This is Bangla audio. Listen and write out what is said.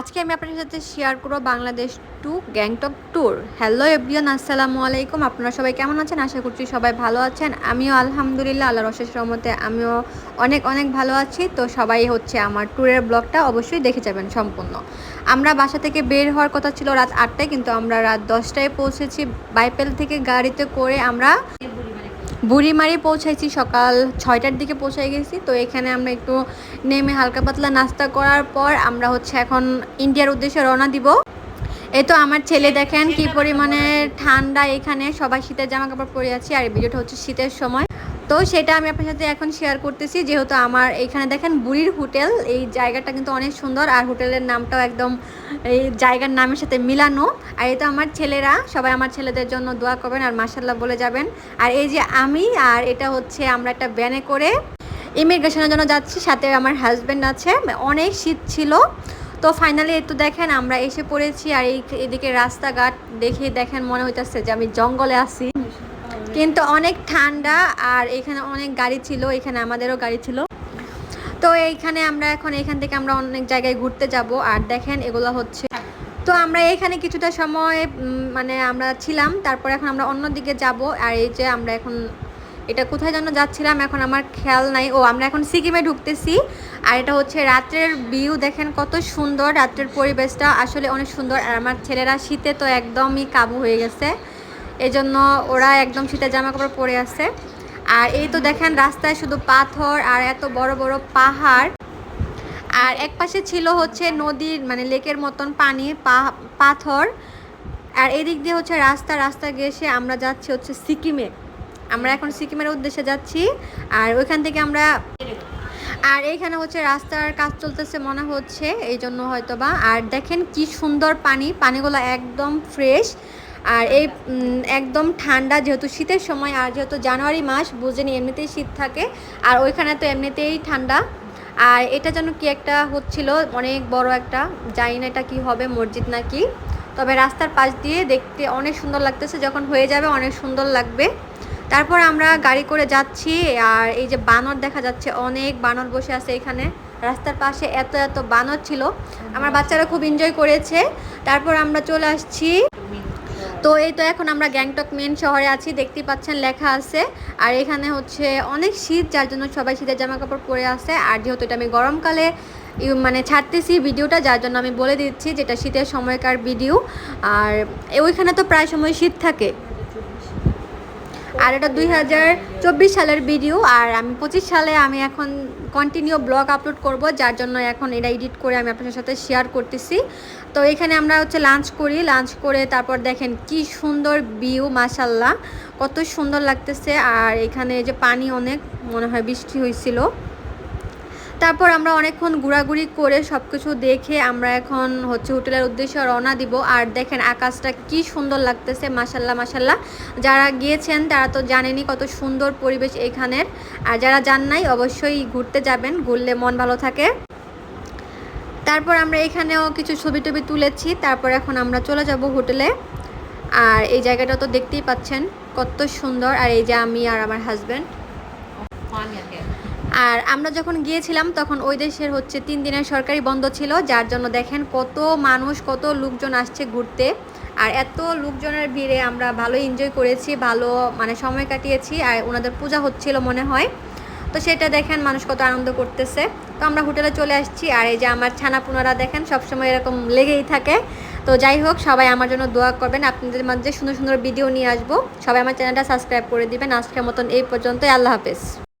আজকে আমি আপনাদের সাথে শেয়ার করব Bangladesh to Gangtok tour hello everyone আসসালামু আলাইকুম। আপনারা সবাই কেমন আছেন? আশা করছি সবাই ভালো আছেন। আমিও আলহামদুলিল্লাহ, আল্লাহর অশেষ রহমতে আমিও অনেক অনেক ভালো আছি। তো সবাই হচ্ছে আমার ট্যুরের ব্লগটা অবশ্যই দেখে যাবেন সম্পূর্ণ। আমরা বাসা থেকে বের হওয়ার কথা ছিল রাত আটটায়, কিন্তু আমরা রাত দশটায় পৌঁছেছি। বাইপেল থেকে গাড়িতে করে আমরা বুড়িমারি পৌঁছাইছি, সকাল ছয়টার দিকে পৌঁছাই গেছি। তো এখানে আমরা একটু নেমে হালকা পাতলা নাস্তা করার পর আমরা হচ্ছে এখন ইন্ডিয়ার উদ্দেশ্যে রওনা দিব। এই তো আমার ছেলে দেখেন কি পরিমাণে ঠান্ডা এখানে। সবাই শীতের জামা কাপড় পরে আছি আর ভিডিওটা হচ্ছে শীতের সময়। তো সেটা আমি আপনার সাথে এখন শেয়ার করতেছি। যেহেতু আমার এখানে দেখেন বুড়ির হোটেল, এই জায়গাটা কিন্তু অনেক সুন্দর। আর হোটেলের নামটাও একদম এই জায়গার নামের সাথে মিলানো। আর তো আমার ছেলেরা, সবাই আমার ছেলেদের জন্য দোয়া করবেন আর মাসাল্লাহ বলে যাবেন। আর এই যে আমি, আর এটা হচ্ছে আমরা একটা ব্যানে করে ইমিগ্রেশনের জন্য যাচ্ছি। সাথে আমার হাজব্যান্ড আছে, অনেক শীত ছিল। তো ফাইনালি একটু দেখেন, আমরা এসে পড়েছি। আর এই, এদিকে রাস্তাঘাট দেখে দেখেন মনে হইতেছে যে আমি জঙ্গলে আছি। কিন্তু অনেক ঠান্ডা আর এখানে অনেক গাড়ি ছিল, এখানে আমাদেরও গাড়ি ছিল। তো এইখানে আমরা এখন এখান থেকে আমরা অনেক জায়গায় ঘুরতে যাব আর দেখেন এগুলো হচ্ছে। তো আমরা এখানে কিছুটা সময় মানে আমরা ছিলাম, তারপর এখন আমরা অন্যদিকে যাব আর এই যে আমরা এখন এটা কোথায় যেন যাচ্ছিলাম, এখন আমার খেয়াল নাই। ও, আমরা এখন সিকিমে ঢুকতেছি আর এটা হচ্ছে রাত্রের ভিউ, দেখেন কত সুন্দর রাত্রের পরিবেশটা, আসলে অনেক সুন্দর। আর আমার ছেলেরা শীতে তো একদমই কাবু হয়ে গেছে। এজন্য ওরা একদম শীতের জামা কাপড় পরে আছে। আর এই তো দেখেন রাস্তায় শুধু পাথর আর এত বড় বড় পাহাড়। আর এক পাশে ছিল হচ্ছে নদীর মানে লেকের মতন পানি পাথর। আর এদিক দিয়ে হচ্ছে রাস্তা রাস্তা গেছে আমরা যাচ্ছি হচ্ছে সিকিমে। আমরা এখন সিকিমের উদ্দেশ্যে যাচ্ছি। আর ওইখান থেকে আমরা আর এইখানে হচ্ছে রাস্তার কাজ চলতেছে মনে হচ্ছে এই জন্য হয়তো বা আর দেখেন কি সুন্দর পানি, পানিগুলো একদম ফ্রেশ আর এই একদম ঠান্ডা যেহেতু শীতের সময়, আর যেহেতু জানুয়ারি মাস বুঝে বুঝেনি, এমনিতেই শীত থাকে। আর ওইখানে তো এমনিতেই ঠান্ডা। আর এটা যেন কি একটা হচ্ছিল, অনেক বড় একটা, জানি না এটা কী হবে, মসজিদ নাকি তবে রাস্তার পাশ দিয়ে দেখতে অনেক সুন্দর লাগতেছে, যখন হয়ে যাবে অনেক সুন্দর লাগবে। তারপর আমরা গাড়ি করে যাচ্ছি, আর এই যে বানর দেখা যাচ্ছে, অনেক বানর বসে আছে এখানে। রাস্তার পাশে এত এত বানর ছিল। আমার বাচ্চারা খুব এনজয় করেছে। তারপর আমরা চলে আসছি। তো এই তো এখন আমরা গ্যাংটক মেন শহরে আছি দেখতে পাচ্ছেন লেখা আছে। আর এখানে হচ্ছে অনেক শীত, যার জন্য সবাই শীতের জামা কাপড় পরে আছে আর যেহেতু এটা আমি গরমকালে মানে ছাড়তেছি ভিডিওটা, যার জন্য আমি বলে দিচ্ছি যেটা শীতের সময়কার ভিডিও। আর ওইখানে তো প্রায় সময় শীত থাকে। আর এটা দুই হাজার চব্বিশ সালের ভিডিও, আর আমি পঁচিশ সালে আমি এখন কন্টিনিউ ব্লগ আপলোড করব, যার জন্য এখন এটা এডিট করে আমি আপনাদের সাথে শেয়ার করতেছি। তো এখানে আমরা হচ্ছে লাঞ্চ করি লাঞ্চ করে তারপর দেখেন কি সুন্দর ভিউ মাসাল্লাহ কত সুন্দর লাগতেছে। আর এখানে যে পানি অনেক, মনে হয় বৃষ্টি হয়েছিল। তারপর আমরা অনেকক্ষণ ঘোরাঘুরি করে সব কিছু দেখে আমরা এখন হচ্ছে হোটেলের উদ্দেশ্যে রওনা দিব। আর দেখেন আকাশটা কি সুন্দর লাগতেছে মাসাল্লাহ মাসাল্লাহ যারা গিয়েছেন তারা তো জানেনি কত সুন্দর পরিবেশ এখানের। আর যারা যান নাই, অবশ্যই ঘুরতে যাবেন, ঘুরলে মন ভালো থাকে। তারপর আমরা এখানেও কিছু ছবি টবি তুলেছি, তারপর এখন আমরা চলে যাব হোটেলে। আর এই জায়গাটা তো দেখতেই পাচ্ছেন, কত সুন্দর। আর এই যে আমি আর আমার হাজব্যান্ড আর আমরা যখন গিয়েছিলাম, তখন ওই দেশের হচ্ছে তিন দিনের সরকারি বন্ধ ছিল, যার জন্য দেখেন কত মানুষ, কত লোকজন আসছে ঘুরতে। আর এত লোকজনের ভিড়ে আমরা ভালো এনজয় করেছি, ভালো মানে সময় কাটিয়েছি, আর ওনাদের পূজা হচ্ছিল মনে হয়। তো সেটা দেখেন মানুষ কত আনন্দ করতেছে। তো আমরা হোটেলে চলে আসছি, আর এই যে আমার ছানা পুনারা দেখেন সবসময় এরকম লেগেই থাকে। তো যাই হোক, সবাই আমার জন্য দোয়া করবেন, আপনাদের মাঝে সুন্দর সুন্দর ভিডিও নিয়ে আসব। সবাই আমার চ্যানেলটা সাবস্ক্রাইব করে দিবেন। আজকের মতন এই পর্যন্তই, আল্লাহ হাফেজ।